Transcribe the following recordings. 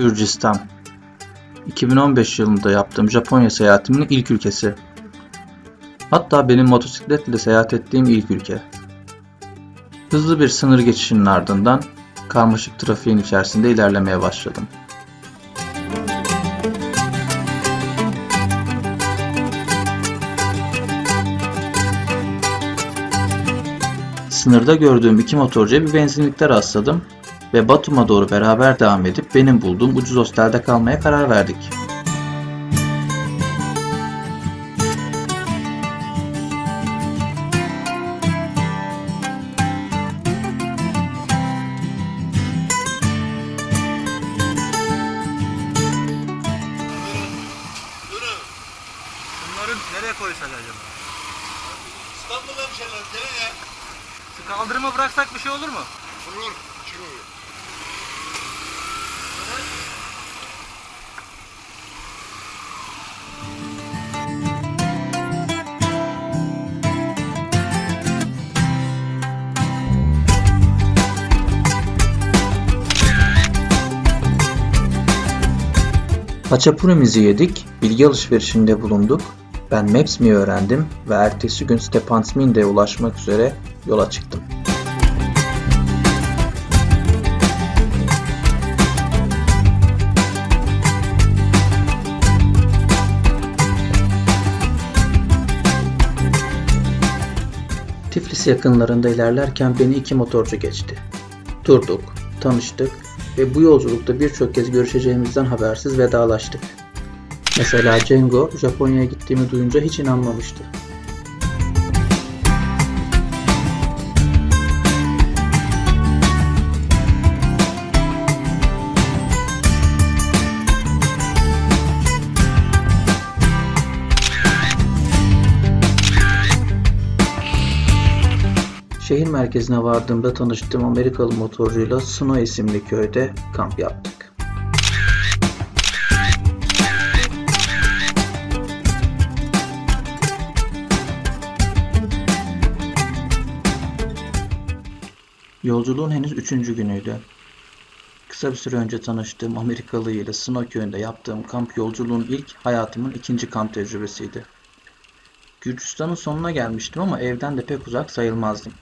Gürcistan 2015 yılında yaptığım Japonya seyahatimin ilk ülkesi. Hatta benim motosikletle seyahat ettiğim ilk ülke. Hızlı bir sınır geçişinin ardından karmaşık trafiğin içerisinde ilerlemeye başladım. Sınırda gördüğüm iki motorcuya bir benzinlikte rastladım ve Batum'a doğru beraber devam edip benim bulduğum ucuz hostelde kalmaya karar verdik. Bunları nereye koysak acaba? İstanbul'da bir şeyler gene ya. Kaldırıma bıraksak bir şey olur mu? Olur. Çıkıyor. Haçapurimizi yedik, bilgi alışverişinde bulunduk. Ben Maps.me'yi öğrendim ve ertesi gün Stepantsminde'ye ulaşmak üzere yola çıktım. Tiflis yakınlarında ilerlerken beni iki motorcu geçti. Durduk, tanıştık ve bu yolculukta birçok kez görüşeceğimizden habersiz vedalaştık. Mesela Cengo, Japonya'ya gittiğimi duyunca hiç inanmamıştı. Şehir merkezine vardığımda tanıştığım Amerikalı motorcuyla Snow isimli köyde kamp yaptık. Yolculuğun henüz üçüncü günüydü. Kısa bir süre önce tanıştığım Amerikalı ile Snow köyünde yaptığım kamp yolculuğun ilk, hayatımın ikinci kamp tecrübesiydi. Gürcistan'ın sonuna gelmiştim ama evden de pek uzak sayılmazdım.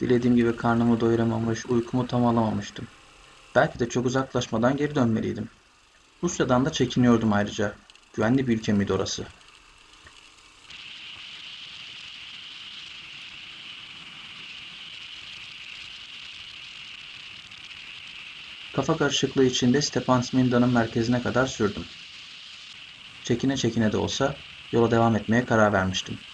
Dilediğim gibi karnımı doyuramamış, uykumu tam alamamıştım. Belki de çok uzaklaşmadan geri dönmeliydim. Rusya'dan da çekiniyordum ayrıca. Güvenli bir ülke miydi orası? Kafa karışıklığı içinde Stepan Sminda'nın merkezine kadar sürdüm. Çekine çekine de olsa yola devam etmeye karar vermiştim.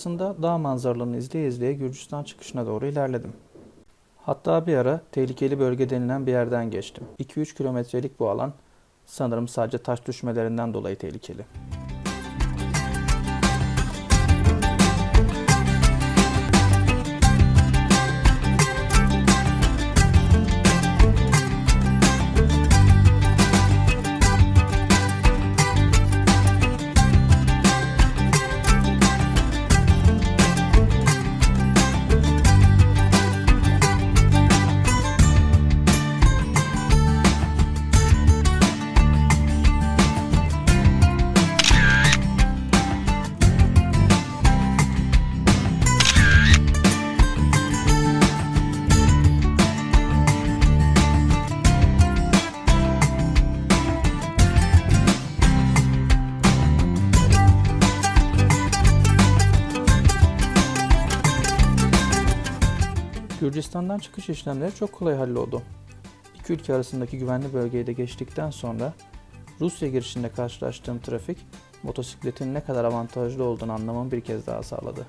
Sonrasında dağ manzaralarını izleye izleye Gürcistan çıkışına doğru ilerledim. Hatta bir ara tehlikeli bölge denilen bir yerden geçtim. 2-3 kilometrelik bu alan sanırım sadece taş düşmelerinden dolayı tehlikeli. Gürcistan'dan çıkış işlemleri çok kolay halloldu. İki ülke arasındaki güvenli bölgeyi de geçtikten sonra Rusya girişinde karşılaştığım trafik motosikletin ne kadar avantajlı olduğunu anlamamı bir kez daha sağladı.